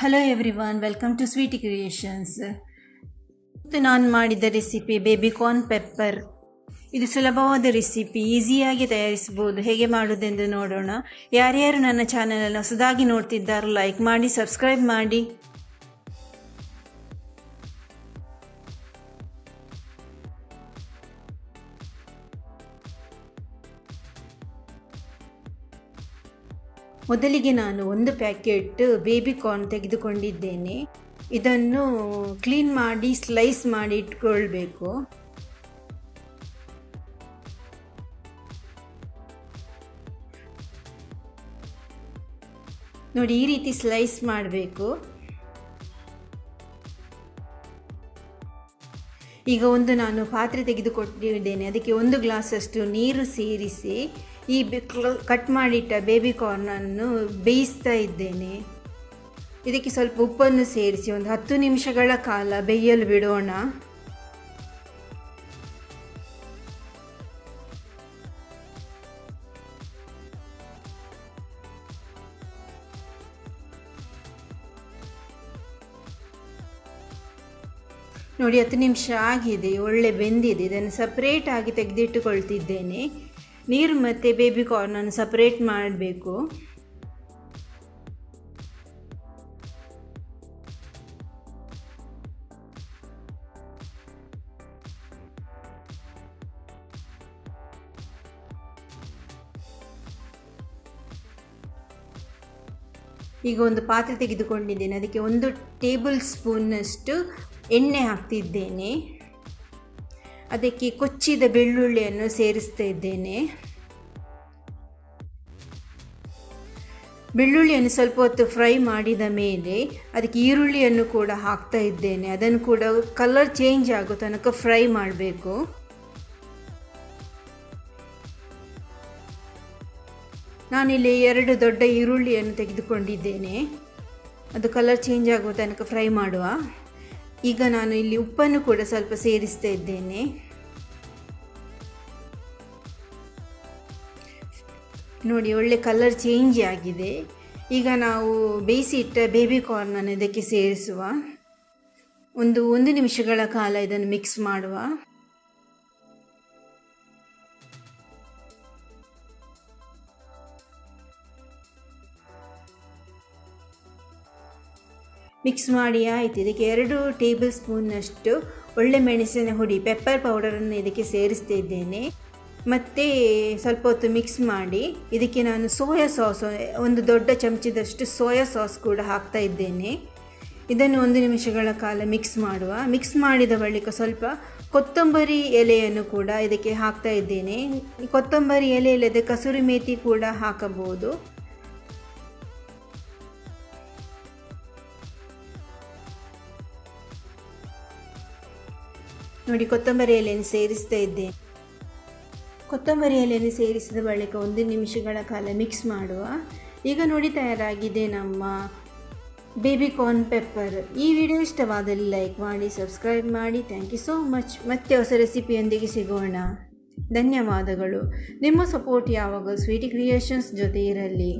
Hello everyone welcome to sweet creations ಇವತ್ತು ನಾನು ಮಾಡಿದ ರೆಸಿಪಿ ಬೇಬಿ ಕಾರ್ನ್ ಪೆಪ್ಪರ್ ಇದು ಸುಲಭವಾದ ರೆಸಿಪಿ ಈಸಿಯಾಗಿ ತಯಾರಿಸ್ಬೋದು ಹೇಗೆ ಮಾಡೋದೆಂದು ನೋಡೋಣ. ಯಾರ್ಯಾರು ನನ್ನ ಚಾನಲನ್ನು ಹೊಸದಾಗಿ ನೋಡ್ತಿದ್ದಾರೋ ಲೈಕ್ ಮಾಡಿ ಸಬ್ಸ್ಕ್ರೈಬ್ ಮಾಡಿ. ಮೊದಲಿಗೆ ನಾನು ಒಂದು ಪ್ಯಾಕೆಟ್ ಬೇಬಿ ಕಾರ್ನ್ ತೆಗೆದುಕೊಂಡಿದ್ದೇನೆ. ಇದನ್ನು ಕ್ಲೀನ್ ಮಾಡಿ, ಸ್ಲೈಸ್ ಮಾಡಿ ಇಟ್ಕೊಳ್ಬೇಕು. ನೋಡಿ, ಈ ರೀತಿ ಸ್ಲೈಸ್ ಮಾಡಬೇಕು. ಈಗ ಒಂದು ನಾನು ಪಾತ್ರೆ ತೆಗೆದುಕೊಟ್ಟಿದ್ದೇನೆ. ಅದಕ್ಕೆ ಒಂದು ಗ್ಲಾಸಷ್ಟು ನೀರು ಸೇರಿಸಿ ಈ ಕಟ್ ಮಾಡಿಟ್ಟ ಬೇಬಿ ಕಾರ್ನನ್ನು ಬೇಯಿಸ್ತಾ ಇದ್ದೇನೆ. ಇದಕ್ಕೆ ಸ್ವಲ್ಪ ಉಪ್ಪನ್ನು ಸೇರಿಸಿ ಒಂದು ಹತ್ತು ನಿಮಿಷಗಳ ಕಾಲ ಬೇಯಲು ಬಿಡೋಣ. ನೋಡಿ, ಹತ್ತು ನಿಮಿಷ ಆಗಿದೆ, ಒಳ್ಳೆ ಬೆಂದಿದೆ. ಇದನ್ನು ಸಪ್ರೇಟ್ ಆಗಿ ತೆಗೆದಿಟ್ಟುಕೊಳ್ತಿದ್ದೇನೆ. ನೀರು ಮತ್ತು ಬೇಬಿ ಕಾರ್ನನ್ನು ಸಪ್ರೇಟ್ ಮಾಡಬೇಕು. ಈಗ ಒಂದು ಪಾತ್ರೆ ತೆಗೆದುಕೊಂಡಿದ್ದೇನೆ. ಅದಕ್ಕೆ ಒಂದು ಟೇಬಲ್ ಸ್ಪೂನ್ನಷ್ಟು ಎಣ್ಣೆ ಹಾಕ್ತಿದ್ದೇನೆ. ಅದಕ್ಕೆ ಕೊಚ್ಚಿದ ಬೆಳ್ಳುಳ್ಳಿಯನ್ನು ಸೇರಿಸ್ತಾ ಇದ್ದೇನೆ. ಬೆಳ್ಳುಳ್ಳಿಯನ್ನು ಸ್ವಲ್ಪ ಹೊತ್ತು ಫ್ರೈ ಮಾಡಿದ ಮೇಲೆ ಅದಕ್ಕೆ ಈರುಳ್ಳಿಯನ್ನು ಕೂಡ ಹಾಕ್ತಾ ಇದ್ದೇನೆ. ಅದನ್ನು ಕೂಡ ಕಲರ್ ಚೇಂಜ್ ಆಗೋ ತನಕ ಫ್ರೈ ಮಾಡಬೇಕು. ನಾನಿಲ್ಲಿ ಎರಡು ದೊಡ್ಡ ಈರುಳ್ಳಿಯನ್ನು ತೆಗೆದುಕೊಂಡಿದ್ದೇನೆ. ಅದು ಕಲರ್ ಚೇಂಜ್ ಆಗುವ ತನಕ ಫ್ರೈ ಮಾಡುವ. ಈಗ ನಾನು ಇಲ್ಲಿ ಉಪ್ಪನ್ನು ಕೂಡ ಸ್ವಲ್ಪ ಸೇರಿಸ್ತಾ ಇದ್ದೇನೆ. ನೋಡಿ, ಒಳ್ಳೆ ಕಲರ್ ಚೇಂಜ್ ಆಗಿದೆ. ಈಗ ನಾವು ಬೇಯಿಸಿ ಇಟ್ಟ ಬೇಬಿ ಕಾರ್ನನ್ನು ಇದಕ್ಕೆ ಸೇರಿಸುವ. ಒಂದು ಒಂದು ನಿಮಿಷಗಳ ಕಾಲ ಇದನ್ನು ಮಿಕ್ಸ್ ಮಾಡುವ. ಮಿಕ್ಸ್ ಮಾಡಿ ಆಯಿತು. ಇದಕ್ಕೆ ಎರಡು ಟೇಬಲ್ ಸ್ಪೂನ್ನಷ್ಟು ಒಳ್ಳೆ ಮೆಣಸಿನ ಹುಡಿ ಪೆಪ್ಪರ್ ಪೌಡರನ್ನು ಇದಕ್ಕೆ ಸೇರಿಸ್ತಾ ಇದ್ದೇನೆ. ಮತ್ತು ಸ್ವಲ್ಪ ಹೊತ್ತು ಮಿಕ್ಸ್ ಮಾಡಿ ಇದಕ್ಕೆ ನಾನು ಸೋಯಾ ಸಾಸ್ ಒಂದು ದೊಡ್ಡ ಚಮಚದಷ್ಟು ಸೋಯಾ ಸಾಸ್ ಕೂಡ ಹಾಕ್ತಾ ಇದ್ದೇನೆ. ಇದನ್ನು ಒಂದು ನಿಮಿಷಗಳ ಕಾಲ ಮಿಕ್ಸ್ ಮಾಡುವ. ಮಿಕ್ಸ್ ಮಾಡಿದ ಬಳಿಕ ಸ್ವಲ್ಪ ಕೊತ್ತಂಬರಿ ಎಲೆಯನ್ನು ಕೂಡ ಇದಕ್ಕೆ ಹಾಕ್ತಾ ಇದ್ದೇನೆ. ಕೊತ್ತಂಬರಿ ಎಲೆ ಇಲ್ಲದೆ ಕಸೂರಿ ಮೇತಿ ಕೂಡ ಹಾಕಬಹುದು. ನೋಡಿ ಕೊತ್ತಂಬರಿ ಎಲೆಯನ್ನು ಸೇರಿಸ್ತಾ ಇದ್ದೇನೆ ಕೊತ್ತಂಬರಿ ಎಲೆಯನ್ನು ಸೇರಿಸಿದ ಬಳಿಕ ಒಂದು ನಿಮಿಷಗಳ ಕಾಲ ಮಿಕ್ಸ್ ಮಾಡುವ. ಈಗ ನೋಡಿ, ತಯಾರಾಗಿದೆ ನಮ್ಮ ಬೇಬಿ ಕಾರ್ನ್ ಪೆಪ್ಪರ್. ಈ ವಿಡಿಯೋ ಇಷ್ಟವಾದಲ್ಲಿ ಲೈಕ್ ಮಾಡಿ, ಸಬ್ಸ್ಕ್ರೈಬ್ ಮಾಡಿ. Thank you so much. ಮತ್ತೆ ಹೊಸ ರೆಸಿಪಿಯೊಂದಿಗೆ ಸಿಗೋಣ. ಧನ್ಯವಾದಗಳು. ನಿಮ್ಮ ಸಪೋರ್ಟ್ ಯಾವಾಗ ಸ್ವೀಟಿ ಕ್ರಿಯೇಷನ್ಸ್ ಜೊತೆ ಇರಲಿ.